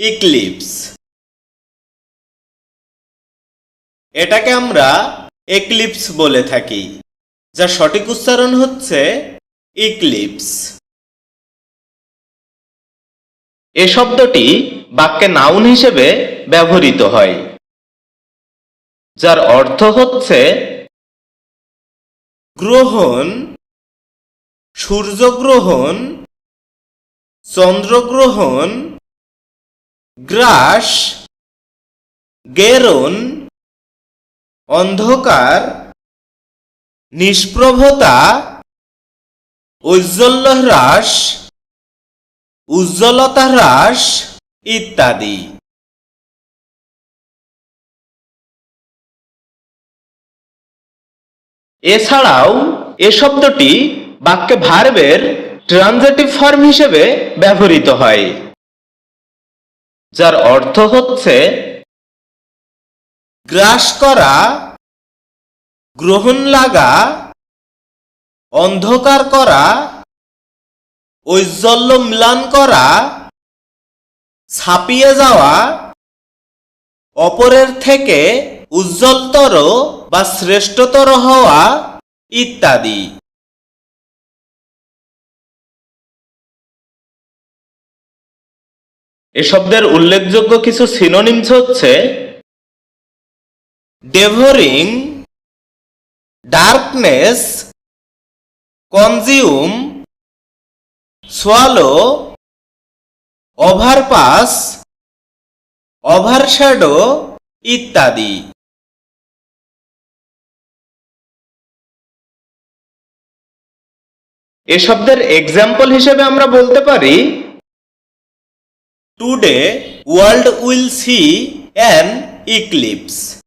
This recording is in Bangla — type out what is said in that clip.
ইক্লিপস এটাকে আমরা এক্লিপস বলে থাকি, যা সঠিক উচ্চারণ হচ্ছে ইক্লিপস এ শব্দটি বাক্যে নাউন হিসেবে ব্যবহৃত হয়, যার অর্থ হচ্ছে গ্রহণ সূর্যগ্রহণ চন্দ্রগ্রহণ গ্রাস, গেরন, অন্ধকার, নিষ্প্রভতা, ঔজ্জ্বল্য হ্রাস, উজ্জ্বলতা হ্রাস ইত্যাদি। এছাড়াও এ শব্দটি বাক্যে ভার্বের ট্রানজেটিভ ফর্ম হিসেবে ব্যবহৃত হয়। যার অর্থ হচ্ছে গ্রাস করা, গ্রহণ লাগা, অন্ধকার করা ঐজ্জ্বল্য ম্লান করা, ছাপিয়ে যাওয়া, অপরের থেকে উজ্জ্বলতর বা শ্রেষ্ঠতর হওয়া ইত্যাদি। এ শব্দের উল্লেখযোগ্য কিছু সিনোনিমস হচ্ছে devouring darkness consume swallow overpass overshadow ইত্যাদি। এ শব্দের এক্সাম্পল হিসেবে আমরা বলতে পারি Today, world will see an eclipse.